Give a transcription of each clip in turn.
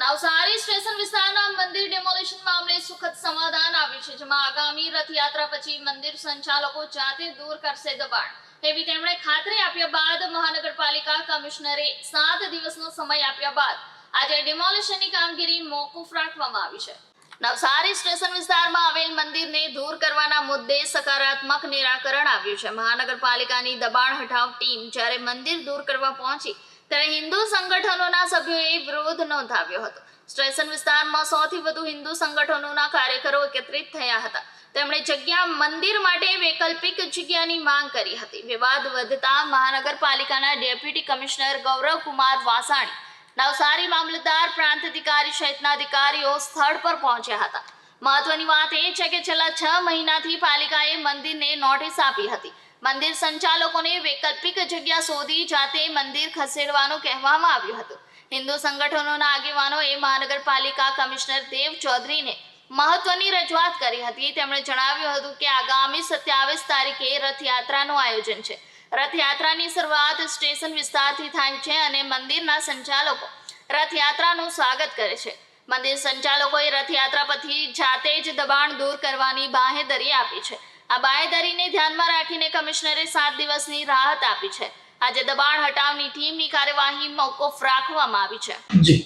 Navsari station વિસ્તારના મંદિર demolition મામલે સુખદ સમાધાન આવ્યું છે, જેમાં આગામી રથયાત્રા પછી મંદિર સંચાલકો જાતે દૂર કરશે દબાણ. એવી તેમણે ખાતરી આપ્યા બાદ મહાનગરપાલિકા કમિશનરે સાત દિવસનો સમય આપ્યા બાદ આજે ડેમોલેશનની કામગીરી મોકૂફ રાખવામાં આવી છે. નવસારી સ્ટેશન વિસ્તારમાં આવેલ મંદિરને દૂર કરવાના મુદ્દે સકારાત્મક નિરાકરણ આવ્યું છે. મહાનગરપાલિકાની દબાણ હટાવ ટીમ જ્યારે મંદિર દૂર કરવા પહોંચી ત્યારે હિન્દુ સંગઠનોના સભ્યોએ વિરોધ નોંધાવ્યો હતો. સ્ટેશન વિસ્તારમાં સૌથી વધુ હિન્દુ સંગઠનોના કાર્યકરો એકત્રિત થયા હતા. તેમણે જગ્યા મંદિર માટે વૈકલ્પિક જગ્યાની માંગ કરી હતી. વિવાદ વધતા મહાનગરપાલિકાના ડેપ્યુટી કમિશનર ગૌરવ કુમાર વાસાણી, નવસારી મામલતદાર પ્રાંત અધિકારી સહિતના અધિકારીઓ સ્થળ પર પહોંચ્યા હતા. મહત્વની વાત એ છે કે છેલ્લા છ મહિનાથી પાલિકાએ મંદિરને નોટિસ આપી હતી. મંદિર સંચાલકોને વૈકલ્પિક જગ્યા શોધી જાતે મંદિર ખસેડવાનું કહેવામાં આવ્યું હતું. હિન્દુ સંગઠનોના આગેવાનોએ મહાનગરપાલિકા કમિશનર દેવ ચૌધરીને મહત્વની રજૂઆત કરી હતી. તેમણે જણાવ્યું હતું કે આગામી સત્યાવીસ તારીખે રથયાત્રાનું આયોજન છે. રથયાત્રાની શરૂઆત સ્ટેશન વિસ્તારથી થાય છે અને મંદિરના સંચાલકો રથયાત્રાનું સ્વાગત કરે છે. મંદિર સંચાલકોએ રથયાત્રા પછી જાતે જ દબાણ દૂર કરવાની બાહેધરી આપી છે. આ બાહેધરીને ધ્યાનમાં રાખીને કમિશનરે સાત દિવસની રાહત આપી છે. આજે દબાણ હટાવની ટીમની કાર્યવાહી મોકૂફ રાખવામાં આવી છે. જી.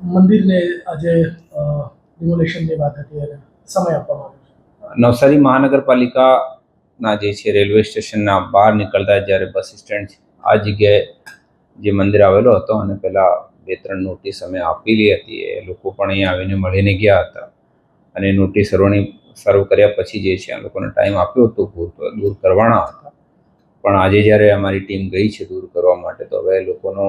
મંદિરને આજે ડિમોલેશનની વાત હતી અને સમય આપવામાં આવ્યો છે. નવસારી મહાનગરપાલિકાના જે છે રેલવે સ્ટેશનના બહાર નીકળતા જ્યારે બસ સ્ટેન્ડ આ જગ્યાએ જે મંદિર આવેલો હતો અને પહેલાં બે ત્રણ નોટિસ અમે આપેલી હતી એ લોકો પણ અહીંયા આવીને મળીને ગયા હતા. અને નોટિસ સર્વની સર્વ કર્યા પછી જે છે, આ લોકોને ટાઈમ આપ્યો હતો દૂર દૂર કરવાના હતા. પણ આજે જ્યારે અમારી ટીમ ગઈ છે દૂર કરવા માટે, તો હવે લોકોનો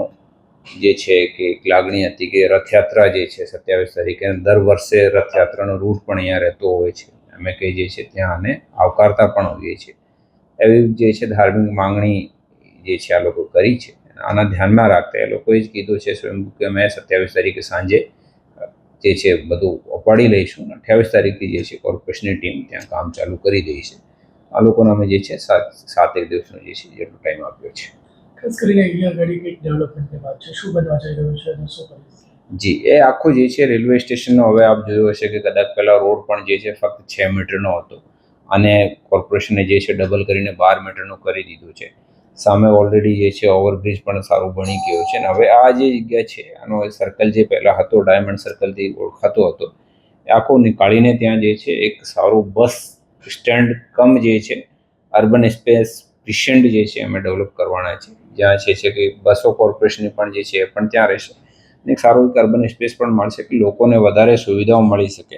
જે છે કે એક લાગણી હતી કે રથયાત્રા જે છે, સત્યાવીસ તારીખે દર વર્ષે રથયાત્રાનો રૂટ પણ અહીંયા રહેતો હોય છે. અમે કહીએ જે છે, ત્યાં આને આવકારતા પણ હોઈએ છીએ. એવી જે છે, ધાર્મિક માંગણી જે છે, આ લોકો કરી છે. આના ધ્યાનમાં રાખતા એ લોકોએ જ કીધું છે સ્વયંભૂ કે અમે સત્યાવીસ તારીખે સાંજે જે છે બધું ઉપાડી લઈશું અને અઠ્યાવીસ તારીખથી જે છે કોર્પોરેશનની ટીમ ત્યાં કામ ચાલુ કરી દઈ છે. આ લોકોને અમે જે છે સાત સાત એક દિવસનો જે છે જેટલો ટાઈમ આપ્યો છે. ખાસ કરીને અહીંયા આગળ કંઈક ડેવલપમેન્ટની વાત છે. શું બનવા જઈ રહ્યું છે અને શું જી એ આખું જે છે રેલવે સ્ટેશનનો હવે આપ જોયું હશે કે કદાચ પહેલાં રોડ પણ જે છે ફક્ત છ મીટરનો હતો. અને કોર્પોરેશને જે છે ડબલ કરીને બાર મીટરનું કરી દીધું છે. સામે ઓલરેડી જે છે ઓવરબ્રિજ પણ સારું બની ગયો છે. અને હવે આ જે જગ્યા છે, આનો સર્કલ જે પહેલાં હતો ડાયમંડ સર્કલથી ઓળખાતો હતો, એ આખો નીકાળીને ત્યાં જે છે, એક સારું બસ સ્ટેન્ડ કમ જે છે અર્બન સ્પેસ પ્રિશન્ટ જે છે, અમે ડેવલપ કરવાના છે. જ્યાં છે છે કે બસો કોર્પોરેશનની પણ જે છે, એ પણ ત્યાં રહેશે. અને એક સારું એક અર્બન સ્પેસ પણ મળશે કે લોકોને વધારે સુવિધાઓ મળી શકે.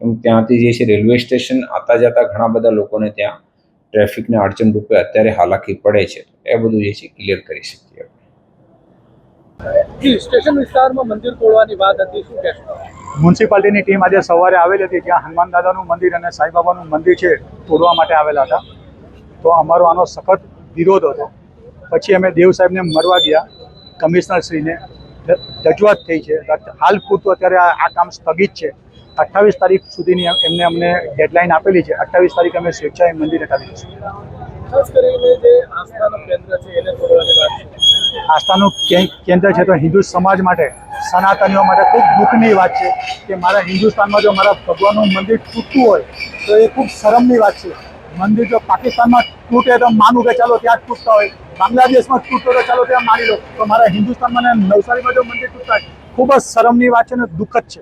કેમ ત્યાંથી જે છે રેલવે સ્ટેશન આતા જતા ઘણા બધા લોકોને ત્યાં ટ્રાફિકને અડચણ રૂપે અત્યારે હાલાકી પડે છે. એ બધું જે છે ક્લિયર કરી શકીએ આપણે. સ્ટેશન વિસ્તારમાં મંદિર તોડવાની વાત હતી શું કહેશો? મ્યુનિસિપાલિટીની ટીમ આજે સવારે આવેલી હતી ત્યાં હનુમાન દાદાનું મંદિર અને સાંઈબાબાનું મંદિર છે તોડવા માટે આવેલા હતા. તો અમારો આનો સખત વિરોધ હતો. પછી અમે દેવ સાહેબને મળવા ગયા કમિશનરશ્રીને. રજૂઆત થઈ છે. હાલ પૂરતું અત્યારે આ કામ સ્થગિત છે. અઠ્ઠાવીસ તારીખ સુધીની એમને અમને ડેડલાઇન આપેલી છે. અઠ્ઠાવીસ તારીખ અમે સ્વેચ્છાએ મંદિર હટાવી દઈશું. જે આસ્થાનું કેન્દ્ર છે તો હિન્દુ સમાજ માટે સનાતનીઓ માટે ખૂબ દુઃખની વાત છે કે મારા હિન્દુસ્તાનમાં જો મારા ભગવાનનું મંદિર તૂટતું હોય તો એ ખૂબ શરમની વાત છે. મંદિર જો પાકિસ્તાનમાં તૂટે તો માનું કે ચાલો ત્યાં જ તૂટતા હોય. બાંગ્લાદેશમાં તૂટતો તો ચાલો ત્યાં માની લો. તો મારા હિન્દુસ્તાનમાં નવસારીમાં જો મંદિર તૂટતા હોય ખૂબ જ શરમની વાત છે અને દુઃખદ છે.